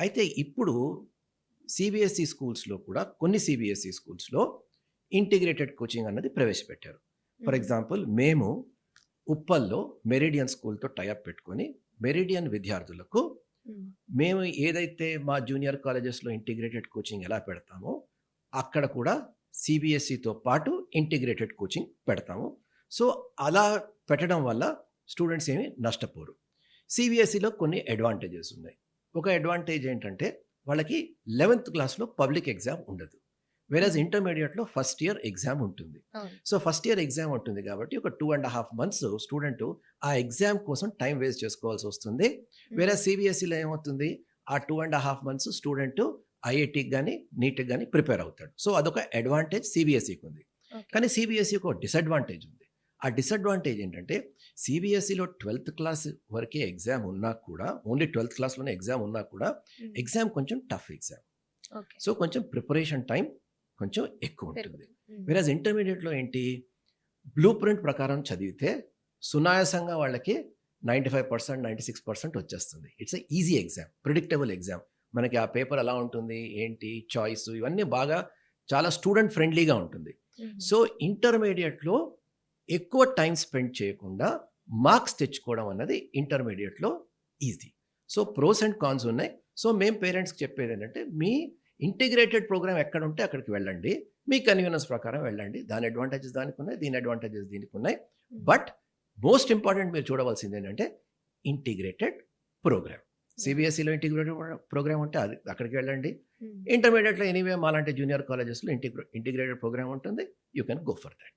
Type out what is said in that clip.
అయితే ఇప్పుడు సిబిఎస్ఈ స్కూల్స్లో కూడా కొన్ని సిబిఎస్ఈ స్కూల్స్లో ఇంటిగ్రేటెడ్ కోచింగ్ అన్నది ప్రవేశపెట్టారు. ఫర్ ఎగ్జాంపుల్ మేము ఉప్పల్లో మెరిడియన్ స్కూల్తో టైఅప్ పెట్టుకొని మెరిడియన్ విద్యార్థులకు మేము. ఏదైతే మా జూనియర్ కాలేజెస్లో ఇంటిగ్రేటెడ్ కోచింగ్ ఎలా పెడతామో అక్కడ కూడా సిబిఎస్ఈతో పాటు ఇంటిగ్రేటెడ్ కోచింగ్ పెడతాము. సో అలా పెట్టడం వల్ల స్టూడెంట్స్ ఏమి నష్టపోరు. సిబిఎస్ఈలో కొన్ని అడ్వాంటేజెస్ ఉన్నాయి. ఒక అడ్వాంటేజ్ ఏంటంటే వాళ్ళకి లెవెన్త్ క్లాస్లో పబ్లిక్ ఎగ్జామ్ ఉండదు. వేరేజ్ ఇంటర్మీడియట్లో ఫస్ట్ ఇయర్ ఎగ్జామ్ ఉంటుంది. సో ఫస్ట్ ఇయర్ ఎగ్జామ్ ఉంటుంది కాబట్టి ఒక two and half months student ఆ ఎగ్జామ్ కోసం టైం వేస్ట్ చేసుకోవాల్సి వస్తుంది. వేరే సిబిఎస్ఈలో ఏమవుతుంది? ఆ two and half months student ఐఐటికి కానీ నీట్కి కానీ ప్రిపేర్ అవుతాడు. సో అదొక అడ్వాంటేజ్ సిబిఎస్ఈకి ఉంది. కానీ సిబిఎస్ఈకి ఒక డిసడ్వాంటేజ్ ఉంది. ఆ డిసడ్వాంటేజ్ ఏంటంటే సిబిఎస్ఈలో ట్వెల్త్ క్లాస్ వరకే ఎగ్జామ్ ఉన్నా కూడా ఓన్లీ ట్వెల్త్ క్లాస్లోనే ఎగ్జామ్ ఉన్నా కూడా. ఎగ్జామ్ కొంచెం టఫ్ ఎగ్జామ్. సో కొంచెం ప్రిపరేషన్ టైం కొంచెం ఎక్కువ ఉంటుంది. వేరాజ్ ఇంటర్మీడియట్లో ఏంటి బ్లూ ప్రింట్ ప్రకారం చదివితే సునాయాసంగా వాళ్ళకి ninety five percent ninety six percent వచ్చేస్తుంది. It's a easy exam predictable exam మనకి ఆ పేపర్ ఎలా ఉంటుంది ఏంటి చాయిస్ ఇవన్నీ బాగా చాలా స్టూడెంట్ ఫ్రెండ్లీగా ఉంటుంది. సో ఇంటర్మీడియట్లో ఎక్కువ టైం స్పెండ్ చేయకుండా మార్క్స్ తెచ్చుకోవడం అన్నది ఇంటర్మీడియట్లో easy. So pros and cons ఉన్నాయి. సో మేము పేరెంట్స్కి చెప్పేది ఏంటంటే మీ ఇంటిగ్రేటెడ్ ప్రోగ్రామ్ ఎక్కడ ఉంటే అక్కడికి వెళ్ళండి. మీ కన్వీనియన్స్ ప్రకారం వెళ్ళండి. దాని అడ్వాంటేజెస్ దానికి ఉన్నాయి దీని అడ్వాంటేజెస్ దీనికి ఉన్నాయి. ఉమ్. బట్ మోస్ట్ ఇంపార్టెంట్ మీరు చూడవలసింది ఏంటంటే ఇంటిగ్రేటెడ్ ప్రోగ్రామ్. సిబిఎస్ఈలో ఇంటిగ్రేటెడ్ ప్రోగ్రామ్ ఉంటే అది అక్కడికి వెళ్ళండి. ఉమ్. ఇంటర్మీడియట్లో ఎనీవే మాలాంటి జూనియర్ కాలేజెస్లో ఇంటిగ్రే ఇంటిగ్రేటెడ్ ప్రోగ్రామ్ ఉంటుంది. You can go for that.